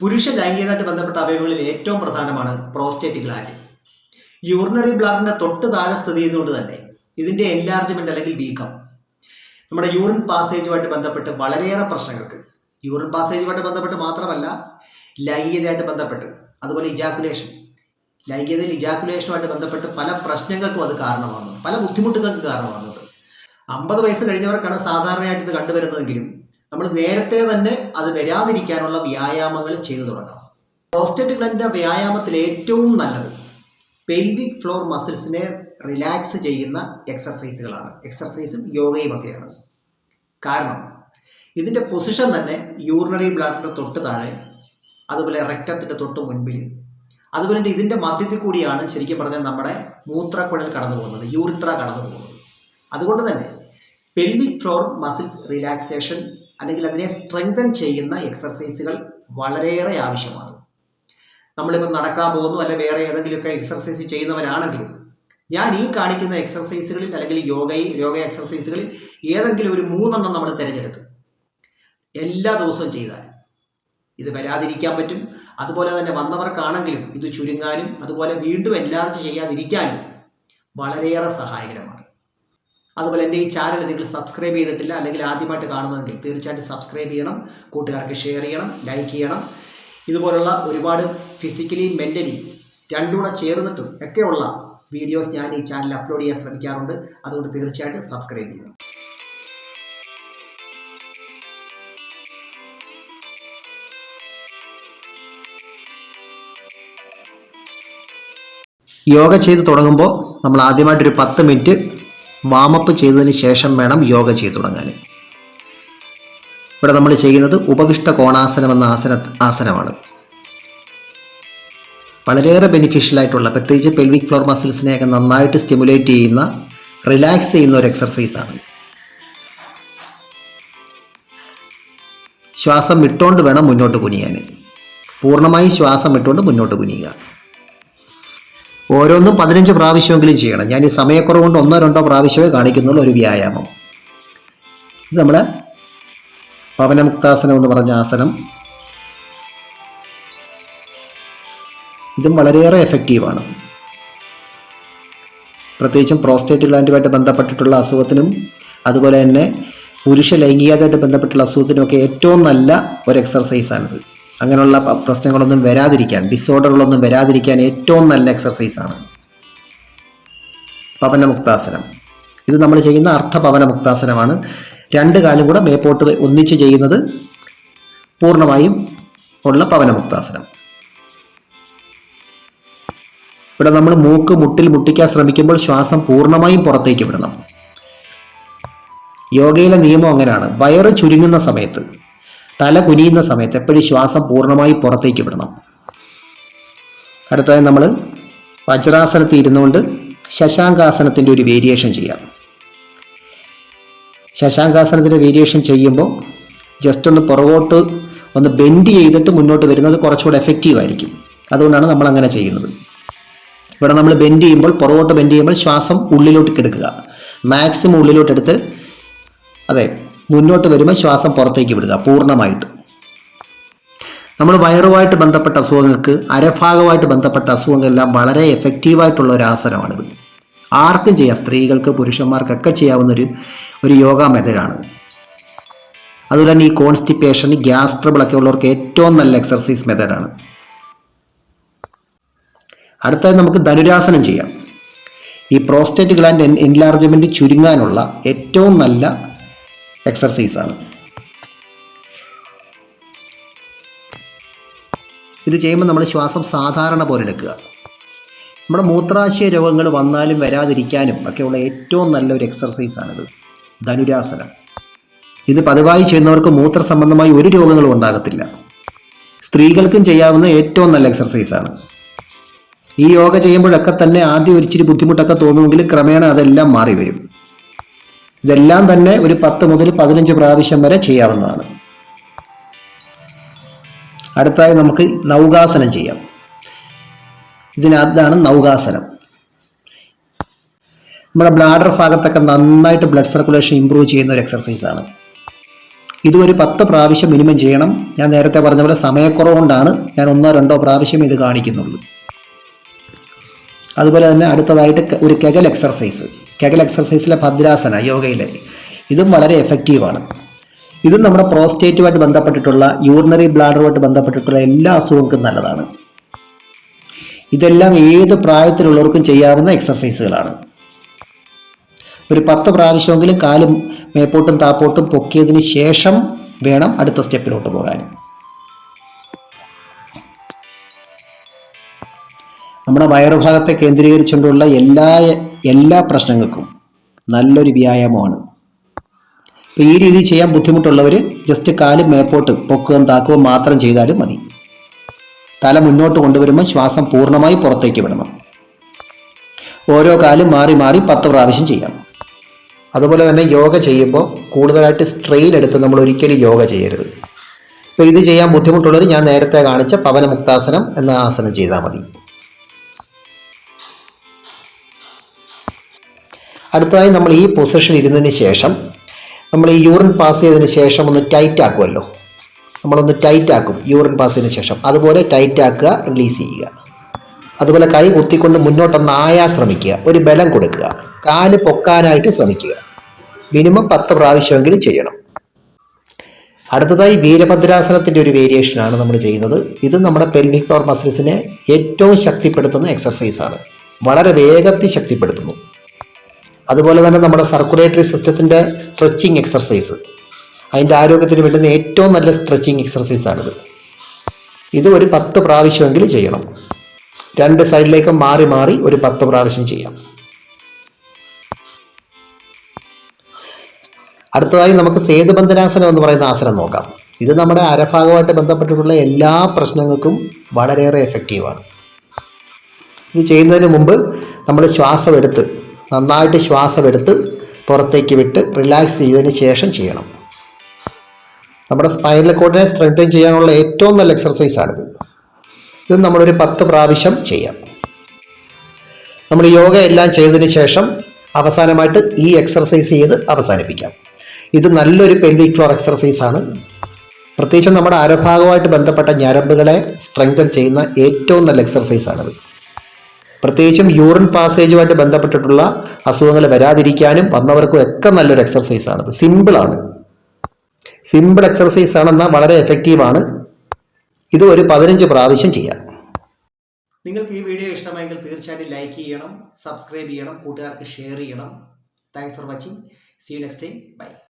പുരുഷ ലൈംഗികതയായിട്ട് ബന്ധപ്പെട്ട അവയവങ്ങളിൽ ഏറ്റവും പ്രധാനമാണ് പ്രോസ്റ്റേറ്റിക് ഗ്ലാൻഡ് യൂറിനറി ബ്ലാഡിന്റെ തൊട്ട് താഴെ സ്ഥിതി ചെയ്യുന്നതുകൊണ്ട് തന്നെ ഇതിന്റെ എൻലാർജ്മെന്റ് അല്ലെങ്കിൽ വീക്കം. നമ്മുടെ യൂറിൻ പാസേജുമായിട്ട് ബന്ധപ്പെട്ട് വളരെയേറെ പ്രശ്നങ്ങൾക്ക്. യൂറിൻ പാസേജുമായിട്ട് ബന്ധപ്പെട്ട് മാത്രമല്ല ലൈംഗികതയായിട്ട് ബന്ധപ്പെട്ട് അതുപോലെ ഇജാക്കുലേഷൻ ലൈംഗികതയിൽ ഇജാക്കുലേഷനുമായിട്ട് ബന്ധപ്പെട്ട് പല പ്രശ്നങ്ങൾക്കും അത് കാരണമാകുന്നു. പല ബുദ്ധിമുട്ടുകൾക്കും കാരണമാകുന്നുണ്ട്. അമ്പത് വയസ്സ് കഴിഞ്ഞവർക്കാണ് സാധാരണയായിട്ട് ഇത് കണ്ടുവരുന്നതെങ്കിലും നമ്മൾ നേരത്തെ തന്നെ അത് വരാതിരിക്കാനുള്ള വ്യായാമങ്ങൾ ചെയ്തു തുടങ്ങണം. പ്രോസ്റ്റേറ്റ് ഗ്ലൻഡിന്റെ വ്യായാമത്തിൽ ഏറ്റവും നല്ലത് പെൽവിക് ഫ്ലോർ മസിൽസിനെ റിലാക്സ് ചെയ്യുന്ന എക്സർസൈസുകളാണ് എക്സർസൈസും യോഗയും ഒക്കെയാണ്. കാരണം ഇതിന്റെ പൊസിഷൻ തന്നെ യൂറിനറി ബ്ലാഡിന്റെ തൊട്ട് താഴെ അതുപോലെ റെക്റ്റത്തിന്റെ തൊട്ട് മുൻപിൽ അതുപോലെ തന്നെ ഇതിന്റെ മധ്യത്തിൽ കൂടിയാണ് ശരിക്കും പറഞ്ഞാൽ നമ്മുടെ മൂത്രക്കുഴൽ കടന്നു പോകുന്നത് യൂറിത്ര കടന്നു പോകുന്നത്. അതുകൊണ്ട് തന്നെ പെൽവിക് ഫ്ലോർ മസിൽസ് റിലാക്സേഷൻ അല്ലെങ്കിൽ അതിനെ സ്ട്രെങ്തൻ ചെയ്യുന്ന എക്സർസൈസുകൾ വളരെയേറെ ആവശ്യമാണ്. നമ്മളിപ്പോൾ നടക്കാൻ പോകുന്നു അല്ലെ വേറെ ഏതെങ്കിലുമൊക്കെ എക്സർസൈസ് ചെയ്യുന്നവരാണെങ്കിലും ഞാൻ ഈ കാണിക്കുന്ന എക്സർസൈസുകളിൽ അല്ലെങ്കിൽ യോഗയിൽ യോഗ എക്സർസൈസുകളിൽ ഏതെങ്കിലും ഒരു മൂന്നെണ്ണം നമ്മൾ തിരഞ്ഞെടുത്ത്. എല്ലാ ദിവസവും ചെയ്താൽ ഇത് വരാതിരിക്കാൻ പറ്റും. അതുപോലെ തന്നെ വന്നവർക്കാണെങ്കിലും ഇത് ചുരുങ്ങാനും അതുപോലെ വീണ്ടും എൻലാർജ് ചെയ്യാതിരിക്കാനും വളരെയേറെ സഹായകരമാണ്. അതുപോലെ എന്റെ ഈ ചാനൽ നിങ്ങൾ സബ്സ്ക്രൈബ് ചെയ്തിട്ടില്ല അല്ലെങ്കിൽ ആദ്യമായിട്ട് കാണുന്നതെങ്കിൽ തീർച്ചയായിട്ടും സബ്സ്ക്രൈബ് ചെയ്യണം കൂട്ടുകാർക്ക് ഷെയർ ചെയ്യണം ലൈക്ക് ചെയ്യണം. ഇതുപോലുള്ള ഒരുപാട് ഫിസിക്കലി മെന്റലി രണ്ടും കൂടെ ചേർന്നിട്ടും ഒക്കെയുള്ള വീഡിയോസ് ഞാൻ ഈ ചാനൽ അപ്ലോഡ് ചെയ്യാൻ ശ്രമിക്കാറുണ്ട്. അതുകൊണ്ട് തീർച്ചയായിട്ടും സബ്സ്ക്രൈബ് ചെയ്യണം. യോഗ ചെയ്ത് തുടങ്ങുമ്പോൾ നമ്മൾ ആദ്യമായിട്ടൊരു പത്ത് മിനിറ്റ് വാമപ്പ് ചെയ്തതിന് ശേഷം വേണം യോഗ ചെയ്തു തുടങ്ങാൻ. ഇവിടെ നമ്മൾ ചെയ്യുന്നത് ഉപവിഷ്ട കോണാസനം എന്ന ആസന ആസനമാണ്. വളരെയേറെ ബെനിഫിഷ്യൽ ആയിട്ടുള്ള പ്രത്യേകിച്ച് പെൽവിക് ഫ്ലോർ മസിൽസിനെയൊക്കെ നന്നായിട്ട് സ്റ്റിമുലേറ്റ് ചെയ്യുന്ന റിലാക്സ് ചെയ്യുന്ന ഒരു എക്സർസൈസാണ് ശ്വാസം വിട്ടുകൊണ്ട് വേണം മുന്നോട്ട് കുനിയാൻ. പൂർണമായും ശ്വാസം വിട്ടുകൊണ്ട് മുന്നോട്ട് കുനിയുക. ഓരോന്നും പതിനഞ്ച് പ്രാവശ്യമെങ്കിലും ചെയ്യണം. ഞാൻ ഈ സമയക്കുറവ് കൊണ്ട് ഒന്നോ രണ്ടോ പ്രാവശ്യമേ കാണിക്കുന്നുള്ളൂ ഒരു വ്യായാമം. ഇത് നമ്മൾ പവനമുക്താസനം എന്ന് പറഞ്ഞ ആസനം. ഇതും വളരെയേറെ എഫക്റ്റീവാണ് പ്രത്യേകിച്ചും പ്രോസ്റ്റേറ്റ് ഗ്ലാൻഡുമായിട്ട് ബന്ധപ്പെട്ടിട്ടുള്ള അസുഖത്തിനും അതുപോലെ തന്നെ പുരുഷ ലൈംഗികതയായിട്ട് ബന്ധപ്പെട്ടുള്ള അസുഖത്തിനുമൊക്കെ ഏറ്റവും നല്ല ഒരു എക്സർസൈസാണിത് അങ്ങനെയുള്ള പ്രശ്നങ്ങളൊന്നും വരാതിരിക്കാൻ ഡിസോർഡറുകളൊന്നും വരാതിരിക്കാൻ ഏറ്റവും നല്ല എക്സർസൈസാണ് പവനമുക്താസനം. ഇത് നമ്മൾ ചെയ്യുന്ന അർത്ഥ പവനമുക്താസനമാണ് രണ്ട് കാലും കൂടെ മേപ്പോട്ട് ഒന്നിച്ച് ചെയ്യുന്നത് പൂർണമായും ഉള്ള പവനമുക്താസനം. ഇവിടെ നമ്മൾ മൂക്ക് മുട്ടിൽ മുട്ടിക്കാൻ ശ്രമിക്കുമ്പോൾ ശ്വാസം പൂർണമായും പുറത്തേക്ക് വിടണം. യോഗയിലെ നിയമം അങ്ങനെയാണ്. വയറ് ചുരുങ്ങുന്ന സമയത്ത് തല കുനിയുന്ന സമയത്ത് എപ്പോഴും ശ്വാസം പൂർണമായി പുറത്തേക്ക് വിടണം. അടുത്തതായി നമ്മൾ വജ്രാസനത്തിൽ ഇരുന്നുകൊണ്ട് ശശാങ്കാസനത്തിന്റെ ഒരു വേരിയേഷൻ ചെയ്യാം. ശശാങ്കാസനത്തിന്റെ വേരിയേഷൻ ചെയ്യുമ്പോൾ ജസ്റ്റ് ഒന്ന് പുറകോട്ട് ഒന്ന് ബെൻഡ് ചെയ്തിട്ട് മുന്നോട്ട് വരുന്നത് കുറച്ചുകൂടെ എഫക്റ്റീവ് ആയിരിക്കും. അതുകൊണ്ടാണ് നമ്മൾ അങ്ങനെ ചെയ്യുന്നത്. ഇവിടെ നമ്മൾ ബെൻഡ് ചെയ്യുമ്പോൾ പുറകോട്ട് ബെൻഡ് ചെയ്യുമ്പോൾ ശ്വാസം ഉള്ളിലോട്ട് എടുക്കുക മാക്സിമം ഉള്ളിലോട്ട് എടുത്ത് അതെ മുന്നോട്ട് വരുമ്പോൾ ശ്വാസം പുറത്തേക്ക് വിടുക പൂർണമായിട്ട്. നമ്മൾ വയറുമായിട്ട് ബന്ധപ്പെട്ട അസുഖങ്ങൾക്ക് അരഭാഗമായിട്ട് ബന്ധപ്പെട്ട അസുഖങ്ങളെല്ലാം വളരെ എഫക്റ്റീവായിട്ടുള്ള ഒരു ആസനമാണിത്. ആർക്കും ചെയ്യാം സ്ത്രീകൾക്ക് പുരുഷന്മാർക്കൊക്കെ ചെയ്യാവുന്ന ഒരു ഒരു യോഗ മെത്തേഡാണ് അതുപോലെ തന്നെ ഈ കോൺസ്റ്റിപ്പേഷൻ ഗ്യാസ് ട്രബിളൊക്കെ ഉള്ളവർക്ക് ഏറ്റവും നല്ല എക്സർസൈസ് മെത്തേഡാണ് അടുത്തത് നമുക്ക് ധനുരാസനം ചെയ്യാം. ഈ പ്രോസ്റ്റേറ്റ് ഗ്ലാൻഡ് എൻലാർജ്മെന്റ് ചുരുങ്ങാനുള്ള ഏറ്റവും നല്ല എക്സർസൈസാണ്. ഇത് ചെയ്യുമ്പോൾ നമ്മൾ ശ്വാസം സാധാരണ പോലെ എടുക്കുക. നമ്മുടെ മൂത്രാശയ രോഗങ്ങൾ വന്നാലും വരാതിരിക്കാനും ഒക്കെയുള്ള ഏറ്റവും നല്ലൊരു എക്സർസൈസാണിത്. ധനുരാസനം. ഇത് പതിവായി ചെയ്യുന്നവർക്ക് മൂത്ര സംബന്ധമായി ഒരു രോഗങ്ങളും ഉണ്ടാകത്തില്ല. സ്ത്രീകൾക്കും ചെയ്യാവുന്ന ഏറ്റവും നല്ല എക്സർസൈസാണ്. ഈ യോഗ ചെയ്യുമ്പോഴൊക്കെ തന്നെ ആദ്യം ഒരിച്ചിരി ബുദ്ധിമുട്ടൊക്കെ തോന്നുമെങ്കിലും ക്രമേണ അതെല്ലാം മാറി വരും ഇതെല്ലാം തന്നെ ഒരു പത്ത് മുതൽ പതിനഞ്ച് പ്രാവശ്യം വരെ ചെയ്യാവുന്നതാണ്. അടുത്തായി നമുക്ക് നൗകാസനം ചെയ്യാം. ഇതിനകത്താണ് നൗകാസനം. നമ്മുടെ ബ്ലാഡർ ഭാഗത്തൊക്കെ നന്നായിട്ട് ബ്ലഡ് സർക്കുലേഷൻ ഇമ്പ്രൂവ് ചെയ്യുന്ന ഒരു എക്സർസൈസാണ് ഇത് ഒരു പത്ത് പ്രാവശ്യം മിനിമം ചെയ്യണം. ഞാൻ നേരത്തെ പറഞ്ഞ പോലെ സമയക്കുറവുകൊണ്ടാണ് ഞാൻ ഒന്നോ രണ്ടോ പ്രാവശ്യം ഇത് കാണിക്കുന്നുള്ളൂ. അതുപോലെ തന്നെ അടുത്തതായിട്ട് ഒരു കെഗൽ എക്സർസൈസ് കെഗൽ എക്സർസൈസിലെ ഭദ്രാസന യോഗയിലെ. ഇതും വളരെ എഫക്റ്റീവാണ് ഇതും നമ്മുടെ പ്രോസ്റ്റേറ്റുമായിട്ട് ബന്ധപ്പെട്ടിട്ടുള്ള യൂറിനറി ബ്ലാഡറുമായിട്ട് ബന്ധപ്പെട്ടിട്ടുള്ള എല്ലാ അസുഖങ്ങൾക്കും നല്ലതാണ്. ഇതെല്ലാം ഏത് പ്രായത്തിലുള്ളവർക്കും ചെയ്യാവുന്ന എക്സർസൈസുകളാണ് ഒരു പത്ത് പ്രാവശ്യമെങ്കിലും കാലും മേപ്പോട്ടും താപ്പോട്ടും പൊക്കിയതിന് ശേഷം വേണം അടുത്ത സ്റ്റെപ്പിലോട്ട് പോകാൻ. നമ്മുടെ വയറുഭാഗത്തെ കേന്ദ്രീകരിച്ചുകൊണ്ടുള്ള എല്ലാ എല്ലാ പ്രശ്നങ്ങൾക്കും നല്ലൊരു വ്യായാമമാണ്. അപ്പോൾ ഈ രീതി ചെയ്യാൻ ബുദ്ധിമുട്ടുള്ളവർ ജസ്റ്റ് കാലും മേപ്പോട്ട് പൊക്കുകയും താക്കുകയും മാത്രം ചെയ്താലും മതി. തല മുന്നോട്ട് കൊണ്ടുവരുമ്പോൾ ശ്വാസം പൂർണമായി പുറത്തേക്ക് വിടണം. ഓരോ കാലും മാറി മാറി പത്ത് പ്രാവശ്യം ചെയ്യാം. അതുപോലെ തന്നെ യോഗ ചെയ്യുമ്പോൾ കൂടുതലായിട്ട് സ്ട്രെയിൻ എടുത്ത് നമ്മൾ ഒരിക്കലും യോഗ ചെയ്യരുത്. ഇപ്പോൾ ഇത് ചെയ്യാൻ ബുദ്ധിമുട്ടുള്ളവർ ഞാൻ നേരത്തെ കാണിച്ച പവനമുക്താസനം എന്ന ആസനം ചെയ്താൽ മതി. അടുത്തതായി നമ്മൾ ഈ പൊസിഷൻ ഇരുന്നതിന് ശേഷം നമ്മൾ ഈ യൂറിൻ പാസ് ചെയ്തതിന് ശേഷം ഒന്ന് ടൈറ്റ് ആക്കുമല്ലോ. നമ്മളൊന്ന് ടൈറ്റ് ആക്കും യൂറിൻ പാസ് ചെയ്തതിന് ശേഷം. അതുപോലെ ടൈറ്റ് ആക്കുക റിലീസ് ചെയ്യുക. അതുപോലെ കൈ കുത്തിക്കൊണ്ട് മുന്നോട്ടൊന്ന് ആയാ ശ്രമിക്കുക. ഒരു ബലം കൊടുക്കുക. കാൽ പൊക്കാനായിട്ട് ശ്രമിക്കുക. മിനിമം പത്ത് പ്രാവശ്യമെങ്കിലും ചെയ്യണം. അടുത്തതായി വീരഭദ്രാസനത്തിന്റെ ഒരു വേരിയേഷനാണ് നമ്മൾ ചെയ്യുന്നത്. ഇത് നമ്മുടെ പെൽവിക് ഫ്ലോർ മസിൽസിനെ ഏറ്റവും ശക്തിപ്പെടുത്തുന്ന എക്സർസൈസാണ് വളരെ വേഗത്തിൽ ശക്തിപ്പെടുത്തുന്നു. അതുപോലെ തന്നെ നമ്മുടെ സർക്കുലേറ്ററി സിസ്റ്റത്തിന്റെ സ്ട്രെച്ചിങ് എക്സർസൈസ് അതിന്റെ ആരോഗ്യത്തിന് വേണ്ടുന്ന ഏറ്റവും നല്ല സ്ട്രെച്ചിങ് എക്സർസൈസാണിത് ഇത് ഒരു പത്ത് പ്രാവശ്യമെങ്കിലും ചെയ്യണം. രണ്ട് സൈഡിലേക്ക് മാറി മാറി ഒരു പത്ത് പ്രാവശ്യം ചെയ്യാം. അടുത്തതായി നമുക്ക് സേതുബന്ധനാസനം എന്ന് പറയുന്ന ആസനം നോക്കാം. ഇത് നമ്മുടെ അരഭാഗമായിട്ട് ബന്ധപ്പെട്ടിട്ടുള്ള എല്ലാ പ്രശ്നങ്ങൾക്കും വളരെയേറെ എഫക്റ്റീവാണ് ഇത് ചെയ്യുന്നതിന് മുമ്പ് നമ്മൾ ശ്വാസം എടുത്ത് നന്നായിട്ട് ശ്വാസമെടുത്ത് പുറത്തേക്ക് വിട്ട് റിലാക്സ് ചെയ്തതിന് ശേഷം ചെയ്യണം. നമ്മുടെ സ്പൈനൽ കോഡിനെ സ്ട്രെങ്തൻ ചെയ്യാനുള്ള ഏറ്റവും നല്ല എക്സർസൈസാണിത് ഇത് നമ്മളൊരു പത്ത് പ്രാവശ്യം ചെയ്യാം. നമ്മൾ യോഗ എല്ലാം ചെയ്തതിന് ശേഷം അവസാനമായിട്ട് ഈ എക്സർസൈസ് ചെയ്ത് അവസാനിപ്പിക്കാം. ഇത് നല്ലൊരു പെൽവിക് ഫ്ലോർ എക്സർസൈസാണ് പ്രത്യേകിച്ചും നമ്മുടെ അരഭാഗമായിട്ട് ബന്ധപ്പെട്ട ഞരമ്പുകളെ സ്ട്രെങ്തൻ ചെയ്യുന്ന ഏറ്റവും നല്ല എക്സർസൈസ് ആണിത്. പ്രത്യേകിച്ചും യൂറിൻ പാസേജുമായിട്ട് ബന്ധപ്പെട്ടിട്ടുള്ള അസുഖങ്ങൾ വരാതിരിക്കാനും വന്നവർക്കും ഒക്കെ നല്ലൊരു എക്സർസൈസ് ആണ്. സിമ്പിളാണ് സിമ്പിൾ എക്സർസൈസ് ആണെന്നാൽ വളരെ എഫക്റ്റീവാണ് ഇത് ഒരു പതിനഞ്ച് പ്രാവശ്യം ചെയ്യാം. നിങ്ങൾക്ക് ഈ വീഡിയോ ഇഷ്ടമായെങ്കിൽ തീർച്ചയായിട്ടും ലൈക്ക് ചെയ്യണം സബ്സ്ക്രൈബ് ചെയ്യണം കൂട്ടുകാർക്ക് ഷെയർ ചെയ്യണം. Thanks for watching see you next time bye